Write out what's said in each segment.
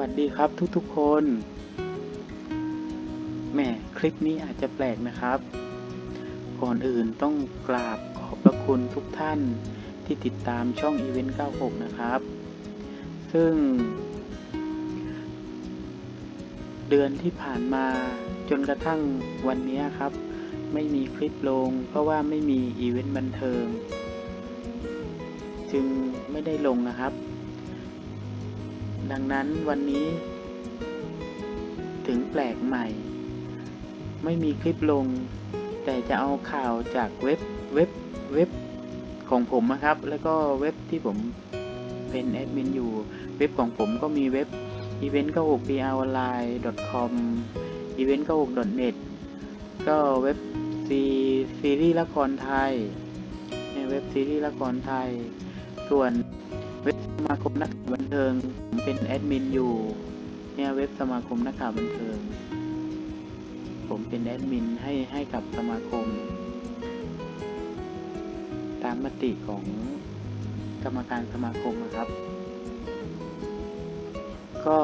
วัสดีครับทุกๆคนแหมคลิปนี้อาจจะแปลกนะครับ ก่อนอื่นต้องกราบขอบพระคุณทุกท่านที่ติดตามช่อง Event 96 นะครับ ซึ่ง เดือนที่ผ่านมาจนกระทั่งวันนี้ครับ ไม่มีคลิปลง เพราะว่าไม่มีอีเวนต์บันเทิง จึงไม่ได้ลงนะครับ ดังนั้นวันนี้ ถึงแปลกใหม่ ไม่มีคลิปลง แต่จะเอาข่าวจากเว็บเว็บเว็บของผมนะครับ แล้วก็เว็บที่ผมเป็นแอดมินอยู่ เว็บของผมก็มีเว็บ event 9 6 pr online com event 9 6 net ก็เว็บซีซีรีส์ละครไทยเนี่ยเว็บซีรีส์ละครไทย ส่วน มาคมนักข่าวบันเทิงผมเป็นแอดมินอยู่เนี่ยเว็บสมาคมนักข่าวบันเทิง ผมเป็นแอดมินให้ให้กับสมาคม ตามมติของกรรมการสมาคมนะครับ ก็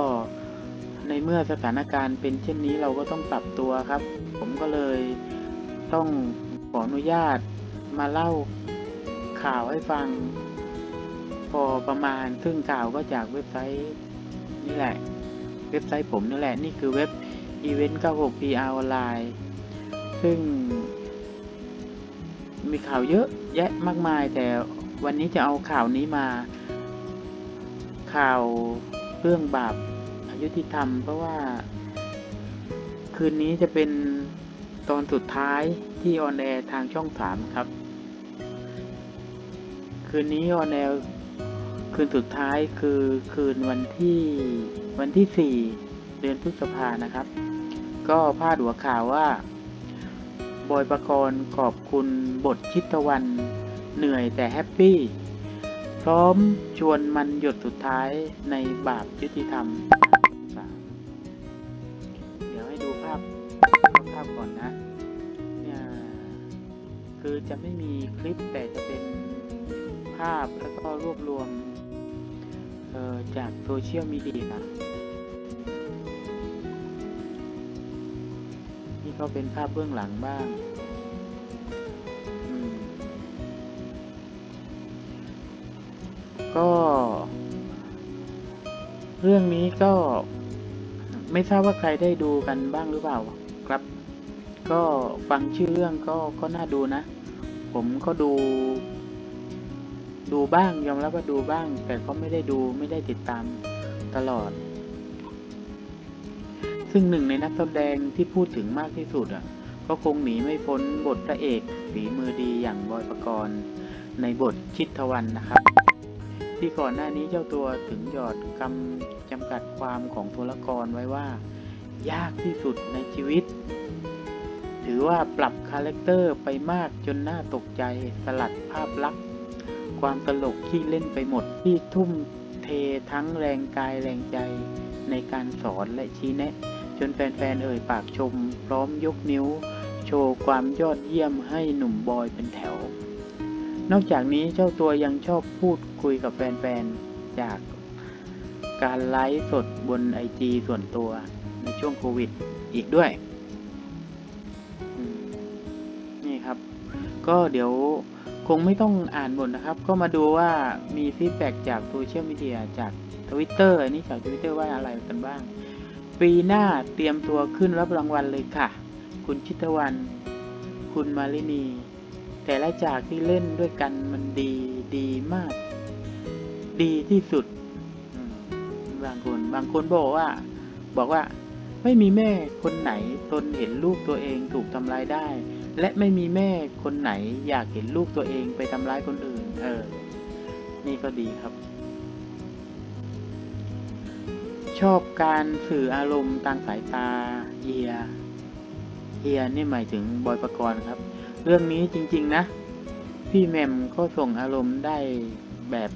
ในเมื่อสถานการณ์เป็นเช่นนี้เราก็ต้องปรับตัวครับ ผมก็เลยต้องขออนุญาตมาเล่าข่าวให้ฟัง อประมาณซึ่งข่าวก็จากเว็บไซต์นี่แหละ เว็บไซต์ผมนี่แหละ นี่คือเว็บ event 96 pr online ซึ่ง มีข่าวเยอะแยะมากมาย แต่วันนี้จะเอาข่าวนี้มา ข่าวเรื่องบาปอายุติธรรม เพราะว่า คืนนี้จะเป็นตอนสุดท้ายที่ออนแอร์ทางช่องสามครับ คืนนี้ออนแอร์ คืนสุดท้ายคือคืนวันที่วันที่สี่เดือนพฤษภานะครับ ก็พาดหัวข่าวว่าบอยประกรณ์ขอบคุณบทชิตวันเหนื่อยแต่แฮปปี้ พร้อมชวนมันหยดสุดท้ายในบาปยุติธรรม เดี๋ยวให้ดูภาพภาพก่อนนะเนี่ยคือจะไม่มีคลิปแต่จะเป็นภาพแล้วก็รวบรวม ออจากโซเชียลมีเดียนี่ก็เป็นภาพเบื้องหลังบ้างก็ เรื่องนี้ก็ไม่ทราบว่าใครได้ดูกันบ้างหรือเปล่าครับ ก็ฟังชื่อเรื่องก็ก็น่าดูนะ ผมก็ดู ดูบ้างยอมรับว่าดูบ้าง แต่ก็ไม่ได้ดูไม่ได้ติดตามตลอด ซึ่งหนึ่งในนักแสดงที่พูดถึงมากที่สุดอะ ก็คงหนีไม่พ้นบทพระเอกฝีมือดีอย่างบอยปกรณ์ในบทชิตทวันนะครับ ที่ก่อนหน้านี้เจ้าตัวถึงหยอดคำจำกัดความของตัวละครไว้ว่า ยากที่สุดในชีวิต ถือว่าปรับคาแรคเตอร์ไปมากจนน่าตกใจสลัดภาพลักษณ์ ความตลกที่เล่นไปหมด ที่ทุ่มเททั้งแรงกายแรงใจในการสอนและชี้แนะ จนแฟนๆเอ่ยปากชม พร้อมยกนิ้ว โชว์ความยอดเยี่ยมให้หนุ่มบอยเป็นแถว นอกจากนี้เจ้าตัวยังชอบพูดคุยกับแฟนๆ จากการไลฟ์สดบนไอจีส่วนตัวในช่วงโควิดอีกด้วย นี่ครับ ก็เดี๋ยว คงไม่ต้องอ่านบทนะครับ ก็มาดูว่ามีฟีดแบ็กจากโซเชียลมีเดียจากทวิตเตอร์อันนี้จากทวิตเตอร์ว่าอะไรกันบ้าง ปีหน้าเตรียมตัวขึ้นรับรางวัลเลยค่ะ คุณชิตวัน คุณมาลินี แต่ละจากที่เล่นด้วยกันมันดีดีมาก ดีที่สุด บางคนบางคนบอกว่า บอกว่าไม่มีแม่คนไหนทนเห็นลูกตัวเองถูกทำร้ายได้ และไม่มีแม่คนไหนอยากเห็นลูกตัวเองไปทำร้ายคนอื่น เออ นี่ก็ดีครับ ชอบการสื่ออารมณ์ตามสายตาเฮียเฮียนี่หมายถึงบอยประกรณ์ครับ เรื่องนี้จริง ๆ นะ พี่แมมก็ส่งอารมณ์ได้แบบ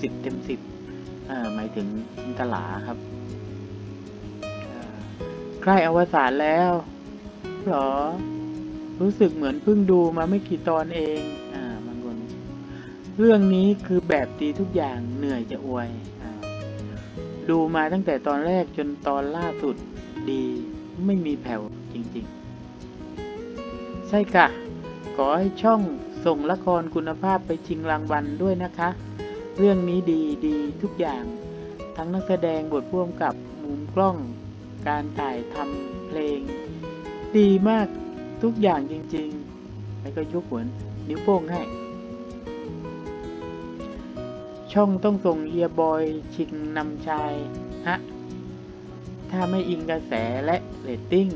สิบเต็มสิบอ่าหมายถึงจินตลาครับใกล้อวสานแล้วหรอ รู้สึกเหมือนเพิ่งดูมาไม่กี่ตอนเองอ่าบางคนเรื่องนี้คือแบบดีทุกอย่างเหนื่อยจะอวยอ่าดูมาตั้งแต่ตอนแรกจนตอนล่าสุดดีไม่มีแผ่วจริงๆ ใช่ค่ะ ขอให้ช่องส่งละครคุณภาพไปชิงรางวัลด้วยนะคะ เรื่องนี้ดีดีทุกอย่าง ทั้งนักแสดงบทพ่วงกับมุมกล้อง การถ่ายทำเพลง ดีมาก ทุกอย่างจริงๆ แล้วก็ยกหัวนิ้วโป้งให้ ช่องต้องส่งเฮียบอยชิงนำชาย ฮะ ถ้าไม่อิงกระแสและเรตติ้ง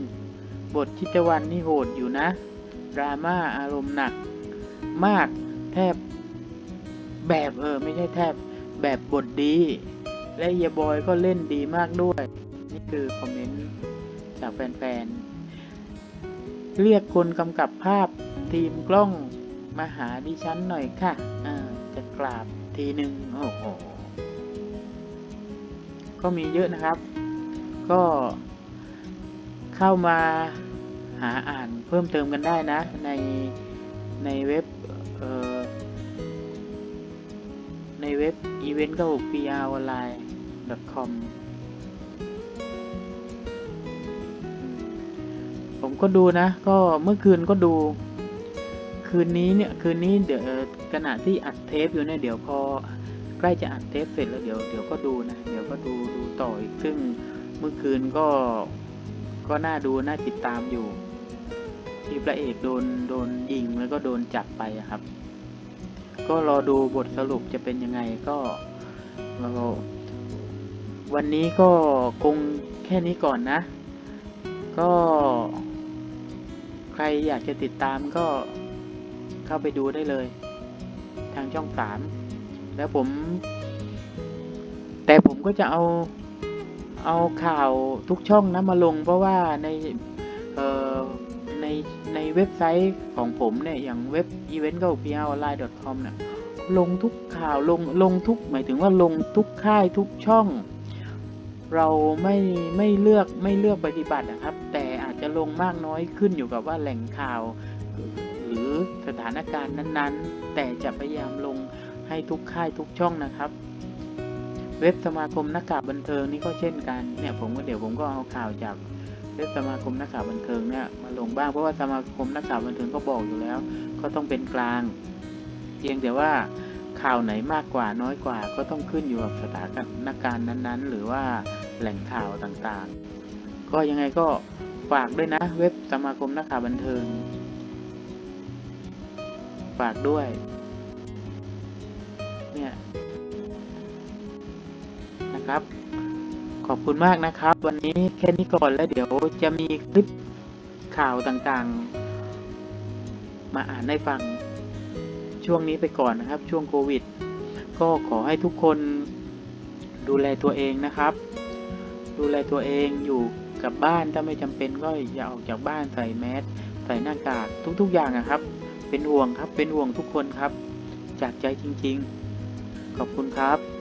บทชิตวันนี่โหดอยู่นะ ดราม่าอารมณ์หนัก มากแทบแบบเออ ไม่ใช่แทบแบบบทดี และเฮียบอยก็เล่นดีมากด้วย นี่คือคอมเมนต์จากแฟนๆ เรียกคนกำกับภาพทีมกล้องมาหาดิฉันหน่อยค่ะจะกราบทีหนึ่งโอ้โหก็มีเยอะนะครับ ก็เข้ามาหาอ่านเพิ่มเติมกันได้นะ ในในเว็บเอ่อในเว็บ event 9 6 ก็ดูนะ ก็เมื่อคืนก็ดู คืนนี้เนี่ยคืนนี้เดี๋ยวขณะที่อัดเทปอยู่เนี่ยเดี๋ยวพอใกล้จะอัดเทปเสร็จแล้วเดี๋ยวเดี๋ยวก็ดูนะเดี๋ยวก็ดูดูต่ออีกซึ่งเมื่อคืนก็ก็น่าดูน่าติดตามอยู่ ที่พระเอกโดนโดนยิงแล้วก็โดนจับไปครับ ก็รอดูบทสรุปจะเป็นยังไงก็วันนี้ก็คงแค่นี้ก่อนนะ ก็ ใครอยากจะติดตามก็เข้าไปดูได้เลย ทางช่องสามแล้วผม แต่ผมก็จะเอาเอาข่าวทุกช่องนะมาลง เพราะว่าในในในเว็บไซต์ของผมเนี่ย อย่างเว็บ event 9 p r online com เนี่ยลงทุกข่าวลงลงทุกหมายถึงว่าลงทุกค่ายทุกช่อง เราไม่ไม่เลือกไม่เลือกปฏิบัตินะครับ แต่อาจจะลงมากน้อยขึ้นอยู่กับว่าแหล่งข่าว หรือสถานการณ์นั้นๆ แต่จะพยายามลงให้ทุกค่ายทุกช่องนะครับ เว็บสมาคมนักข่าวบันเทิงนี่ก็เช่นกันเนี่ยผมก็เดี๋ยวผมก็เอาข่าวจากเว็บสมาคมนักข่าวบันเทิงเนี่ยมาลงบ้างเพราะว่าสมาคมนักข่าวบันเทิงก็บอกอยู่แล้ว ก็ต้องเป็นกลาง เพียงแต่ว่าข่าวไหนมากกว่าน้อยกว่าก็ต้องขึ้นอยู่กับสถานการณ์นั้นๆ หรือว่า แหล่งข่าวต่างๆ ก็ยังไงก็ฝากด้วยนะ เว็บสมาคมนักข่าวบันเทิง ฝากด้วย เนี่ยนะครับ ขอบคุณมากนะครับ วันนี้แค่นี้ก่อนแล้วเดี๋ยวจะมีคลิปข่าวต่างๆ มาอ่านให้ฟังช่วงนี้ไปก่อนนะครับ ช่วงโควิด ก็ขอให้ทุกคนดูแลตัวเองนะครับ ดูแลตัวเองอยู่กับบ้านถ้าไม่จำเป็นก็อย่าออกจากบ้านใส่แมสใส่หน้ากากทุกๆอย่างนะครับ เป็นห่วงครับเป็นห่วงทุกคนครับ จากใจจริงๆ ขอบคุณครับ